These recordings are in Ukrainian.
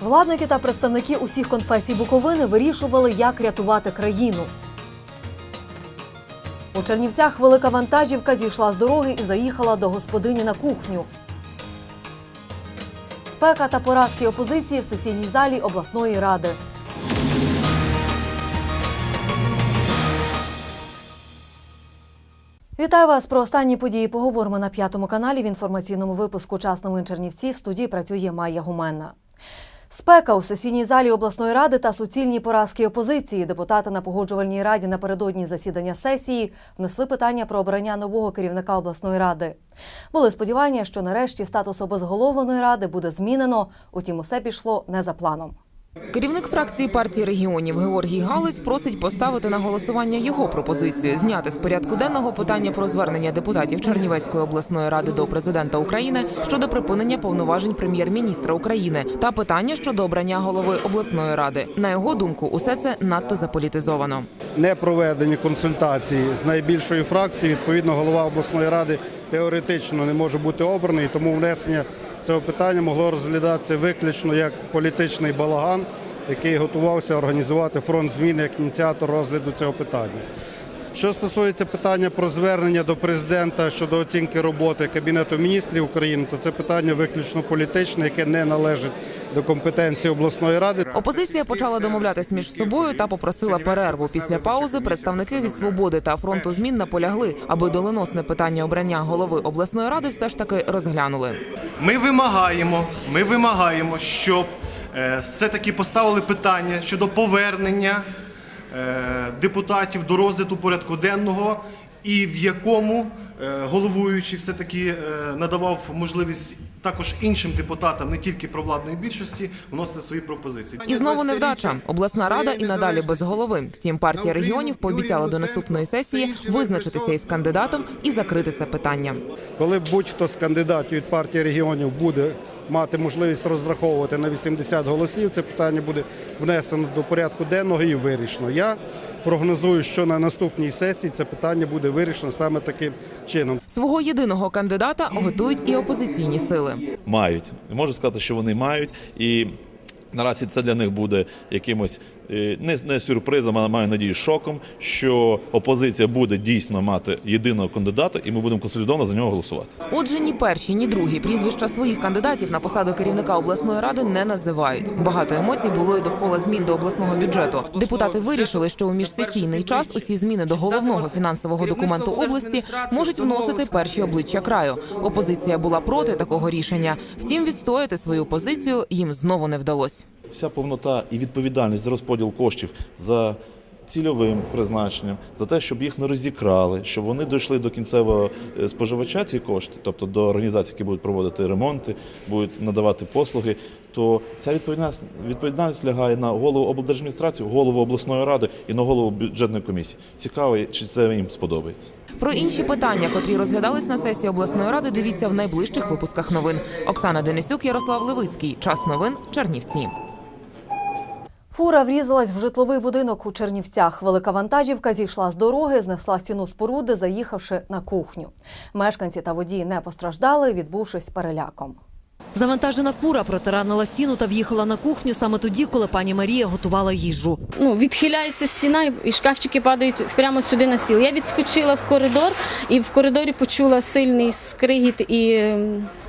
Владники та представники усіх конфесій Буковини вирішували, як рятувати країну. У Чернівцях велика вантажівка зійшла з дороги і заїхала до господині на кухню. Спека та поразки опозиції в сесійній залі обласної ради. Вітаю вас про останні події. Поговоримо на п'ятому каналі в інформаційному випуску «Час новин Чернівці». В студії працює Майя Гуменна. Спека у сесійній залі обласної ради та суцільні поразки опозиції. Депутати на погоджувальній раді напередодні засідання сесії внесли питання про обрання нового керівника обласної ради. Були сподівання, що нарешті статус обезголовленої ради буде змінено. Утім, усе пішло не за планом. Керівник фракції партії регіонів Георгій Галиць просить поставити на голосування його пропозицію зняти з порядку денного питання про звернення депутатів Чернівецької обласної ради до президента України щодо припинення повноважень прем'єр-міністра України та питання щодо обрання голови обласної ради. На його думку, усе це надто заполітизовано. не проведені консультації з найбільшою фракцією. Відповідно, голова обласної ради теоретично не може бути обраний, тому внесення цього питання могло розглядатися виключно як політичний балаган, який готувався організувати фронт змін як ініціатор розгляду цього питання. Що стосується питання про звернення до президента щодо оцінки роботи Кабінету міністрів України, то це питання виключно політичне, яке не належить до компетенції обласної ради. Опозиція почала домовлятись між собою та попросила перерву. Після паузи представники від свободи та фронту змін наполягли, аби доленосне питання обрання голови обласної ради все ж таки розглянули. Ми вимагаємо, ми вимагаємо, щоб все-таки поставили питання щодо повернення е, депутатів до розгляду порядку денного, і в якому е, головуючий все-таки е, надавав можливість також іншим депутатам, не тільки провладної більшості, вносити свої пропозиції. І знову невдача. Обласна рада і надалі без голови. Втім, партія регіонів пообіцяла до наступної сесії визначитися із кандидатом і закрити це питання. Коли будь-хто з кандидатів від партії регіонів буде мати можливість розраховувати на 80 голосів, це питання буде внесено до порядку денного і вирішено. Я прогнозую, що на наступній сесії це питання буде вирішено саме таким чином. Свого єдиного кандидата готують і опозиційні сили. мають. Можу сказати, що вони мають. І наразі це для них буде якимось не, не сюрпризом, але маю надію, шоком, що опозиція буде дійсно мати єдиного кандидата, і ми будемо консолідовано за нього голосувати. Отже, ні перші, ні другі прізвища своїх кандидатів на посаду керівника обласної ради не називають. Багато емоцій було і довкола змін до обласного бюджету. Депутати вирішили, що у міжсесійний час усі зміни до головного фінансового документу області можуть вносити перші обличчя краю. Опозиція була проти такого рішення. Втім, відстояти свою позицію їм знову не вдалося. Вся повнота і відповідальність за розподіл коштів за цільовим призначенням, за те, щоб їх не розікрали, щоб вони дійшли до кінцевого е, споживача ці кошти, тобто до організацій, які будуть проводити ремонти, будуть надавати послуги. То ця відповідальність відповідальність лягає на голову облдержадміністрації, голову обласної ради і на голову бюджетної комісії. Цікаво, чи це їм сподобається. Про інші питання, котрі розглядались на сесії обласної ради, дивіться в найближчих випусках новин. Оксана Денисюк, Ярослав Левицький. Час новин Чернівці. Фура врізалась в житловий будинок у Чернівцях. Велика вантажівка зійшла з дороги, знесла стіну споруди, заїхавши на кухню. Мешканці та водії не постраждали, відбувшись переляком. Завантажена фура протаранила стіну та в'їхала на кухню саме тоді, коли пані Марія готувала їжу. ну, відхиляється стіна, і- шкафчики падають прямо сюди на стіл. Я відскочила в коридор і в коридорі почула сильний скригіт і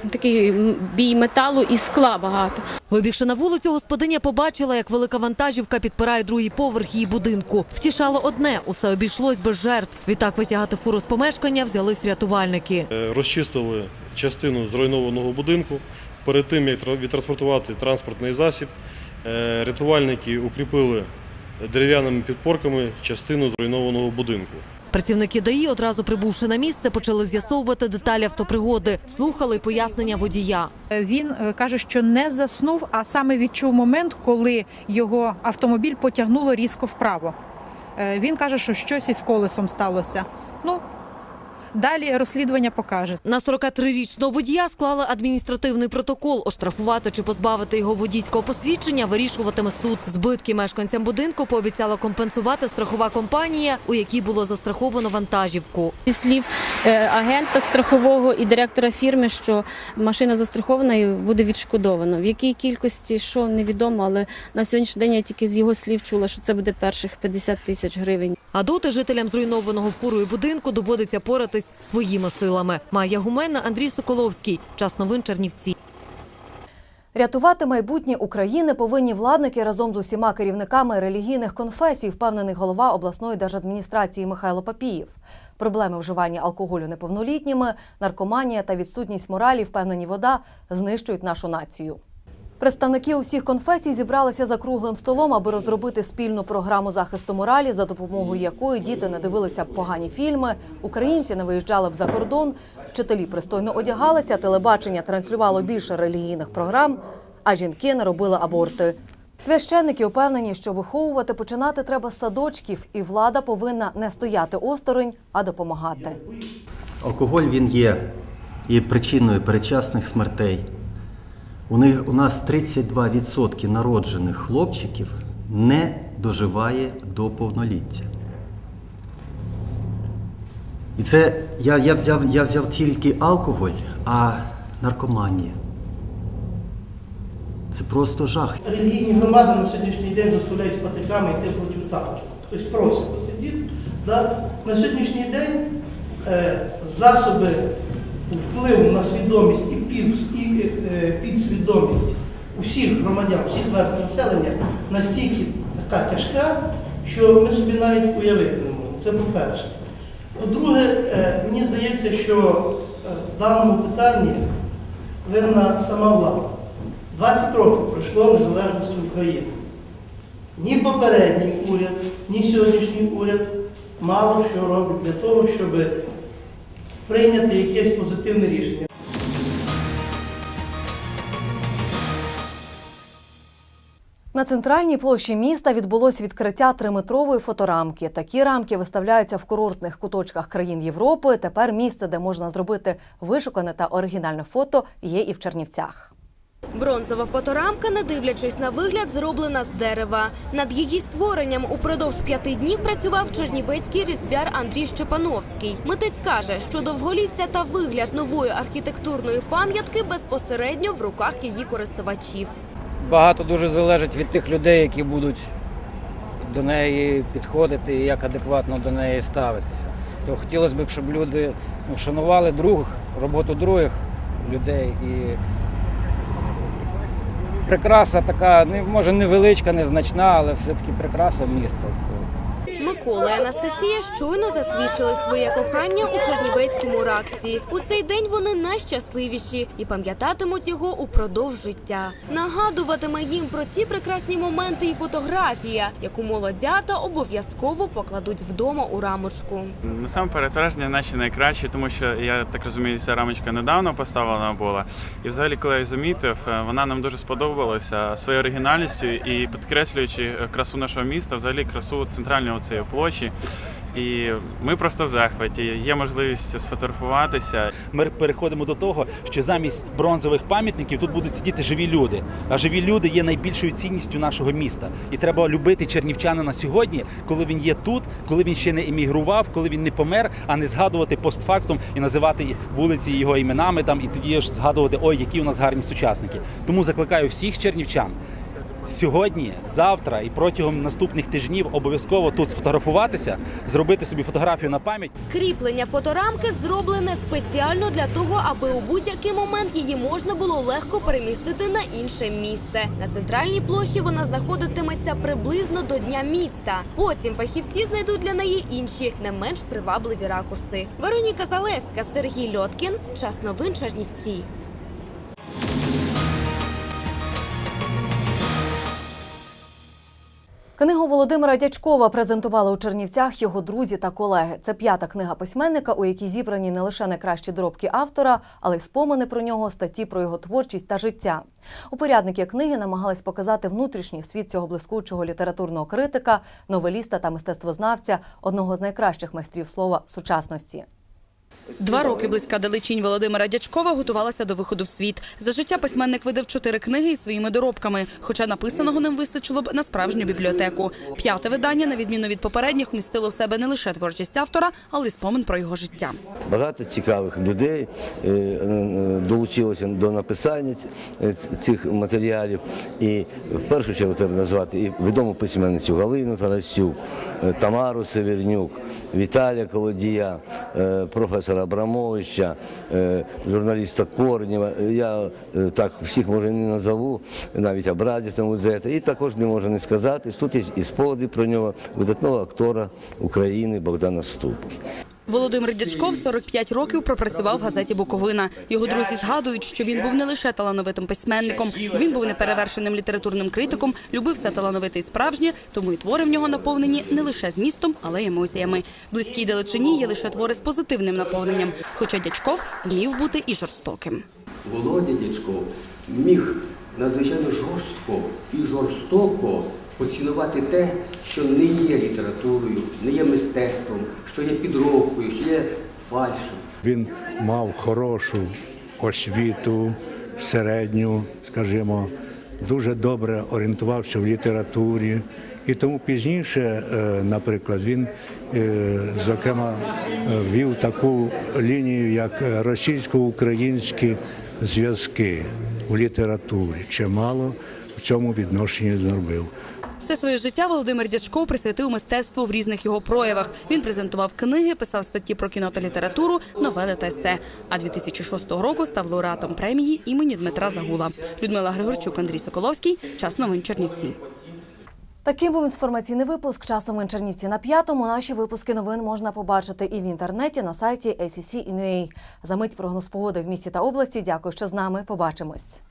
такий бій металу і скла багато. Вибігши на вулицю, господиня побачила, як велика вантажівка підпирає другий поверх її будинку. Втішало одне, усе обійшлось без жертв. Відтак витягати фуру з помешкання взялись рятувальники. Е, розчистили частину зруйнованого будинку. Перед тим, як тра- відтранспортувати транспортний засіб, е, рятувальники укріпили дерев'яними підпорками частину зруйнованого будинку. Працівники ДАІ, одразу прибувши на місце, почали з'ясовувати деталі автопригоди, слухали пояснення водія. Він е, каже, що не заснув, а саме відчув момент, коли його автомобіль потягнуло різко вправо. Е, Він каже, що щось із колесом сталося. Ну, далі розслідування покаже. На 43-річного водія склали адміністративний протокол. Оштрафувати чи позбавити його водійського посвідчення вирішуватиме суд. Збитки мешканцям будинку пообіцяла компенсувати страхова компанія, у якій було застраховано вантажівку. Зі слів е, агента страхового і директора фірми, що машина застрахована і буде відшкодовано. В якій кількості, що невідомо, але на сьогоднішній день я тільки з його слів чула, що це буде перших 50 тисяч гривень. А доти жителям зруйнованого фурою будинку доводиться поратись своїми силами. Майя Гуменна, Андрій Соколовський. Час новин Чернівці. Рятувати майбутнє України повинні владники разом з усіма керівниками релігійних конфесій, впевнений голова обласної держадміністрації Михайло Папієв. Проблеми вживання алкоголю неповнолітніми, наркоманія та відсутність моралі, впевнені вода, знищують нашу націю. Представники усіх конфесій зібралися за круглим столом, аби розробити спільну програму захисту моралі, за допомогою якої діти не дивилися б погані фільми, українці не виїжджали б за кордон, вчителі пристойно одягалися, телебачення транслювало більше релігійних програм, а жінки не робили аборти. Священники упевнені, що виховувати починати треба з садочків, і влада повинна не стояти осторонь, а допомагати. Алкоголь він є і причиною передчасних смертей. У, них, у нас 32% народжених хлопчиків не доживає до повноліття. І це я, я, взяв, я взяв тільки алкоголь, а наркоманія. Це просто жах. Релігійні громади на сьогоднішній день заставляють з патиками йти проти танків. Тобто просить. Да? На сьогоднішній день е, засоби впливу на свідомість і, підсвідомість усіх громадян, всіх верст населення настільки така тяжка, що ми собі навіть уявити не можемо. Це по-перше. По-друге, е, мені здається, що е, в даному питанні винна сама влада. 20 років пройшло незалежності України. Ні попередній уряд, ні сьогоднішній уряд мало що роблять для того, щоб прийняти якесь позитивне рішення. На центральній площі міста відбулось відкриття триметрової фоторамки. Такі рамки виставляються в курортних куточках країн Європи. Тепер місце, де можна зробити вишукане та оригінальне фото, є і в Чернівцях. Бронзова фоторамка, не дивлячись на вигляд, зроблена з дерева. Над її створенням упродовж п'яти днів працював чернівецький різьбяр Андрій Щепановський. Митець каже, що довголіття та вигляд нової архітектурної пам'ятки безпосередньо в руках її користувачів. Багато дуже залежить від тих людей, які будуть до неї підходити і як адекватно до неї ставитися. То хотілося б, щоб люди ну, шанували друг, роботу других людей. І прикраса така, може невеличка, незначна, але все-таки прикраса міста. Микола і Анастасія щойно засвідчили своє кохання у Чернівецькому раксі. У цей день вони найщасливіші і пам'ятатимуть його упродовж життя. Нагадуватиме їм про ці прекрасні моменти і фотографія, яку молодята обов'язково покладуть вдома у рамочку. Насамперед враження наші найкращі, тому що я так розумію, ця рамочка недавно поставлена була. І взагалі, коли я замітив, е, вона нам дуже сподобалася своєю оригінальністю і підкреслюючи е, красу нашого міста, взагалі красу центральної цієї площі. І ми просто в захваті. Є можливість сфотографуватися. Ми переходимо до того, що замість бронзових пам'ятників тут будуть сидіти живі люди. А живі люди є найбільшою цінністю нашого міста. І треба любити чернівчанина сьогодні, коли він є тут, коли він ще не емігрував, коли він не помер, а не згадувати постфактум і називати вулиці його іменами там, і тоді ж згадувати, ой, які у нас гарні сучасники. Тому закликаю всіх чернівчан. Сьогодні, завтра і протягом наступних тижнів обов'язково тут сфотографуватися, зробити собі фотографію на пам'ять. Кріплення фоторамки зроблене спеціально для того, аби у будь-який момент її можна було легко перемістити на інше місце. На центральній площі вона знаходитиметься приблизно до дня міста. Потім фахівці знайдуть для неї інші, не менш привабливі ракурси. Вероніка Залевська, Сергій Льоткін. Час новин Чернівці. Книгу Володимира Дячкова презентували у Чернівцях його друзі та колеги. Це п'ята книга письменника, у якій зібрані не лише найкращі доробки автора, але й спомини про нього, статті про його творчість та життя. Упорядники книги намагались показати внутрішній світ цього блискучого літературного критика, новеліста та мистецтвознавця, одного з найкращих майстрів слова сучасності. Два роки близька далечінь Володимира Дячкова готувалася до виходу в світ. За життя письменник видав чотири книги із своїми доробками, хоча написаного ним вистачило б на справжню бібліотеку. П'яте видання, на відміну від попередніх, вмістило в себе не лише творчість автора, але й спомин про його життя. Багато цікавих людей е, е, долучилося до написання е, цих матеріалів. І в першу чергу треба назвати і відому письменницю Галину Тарасюк, Тамару Севернюк, Віталія Колодія, е, професора Абрамовича, е, журналіста Корнєва. Я е, так всіх може не назову, навіть образити за. І також не можу не сказати. Тут є і спогади про нього видатного актора України Богдана Ступа. Володимир Дячков 45 років пропрацював в газеті Буковина. Його друзі згадують, що він був не лише талановитим письменником, він був неперевершеним літературним критиком, любив все талановите і справжнє, тому і твори в нього наповнені не лише змістом, але й емоціями. Близькій далечині є лише твори з позитивним наповненням, хоча Дячков вмів бути і жорстоким. Володя Дячков міг надзвичайно жорстко і жорстоко поцінувати те, що не є літературою, не є мистецтвом, що є підробкою, що є фальшем. Він мав хорошу освіту, середню, скажімо, дуже добре орієнтувався в літературі. І тому пізніше, е, наприклад, він, е, зокрема, е, вів таку лінію, як російсько-українські зв'язки у літературі. Чимало в цьому відношенні зробив. Все своє життя Володимир Дячков присвятив мистецтву в різних його проявах. Він презентував книги, писав статті про кіно та літературу, новели та есе. А 2006 року став лауреатом премії імені Дмитра Загула. Людмила Григорчук, Андрій Соколовський. Час новин Чернівці. Таким був інформаційний випуск часом новин Чернівці на п'ятому. Наші випуски новин можна побачити і в інтернеті на сайті ACC.in.ua. За мить прогноз погоди в місті та області. Дякую, що з нами. Побачимось.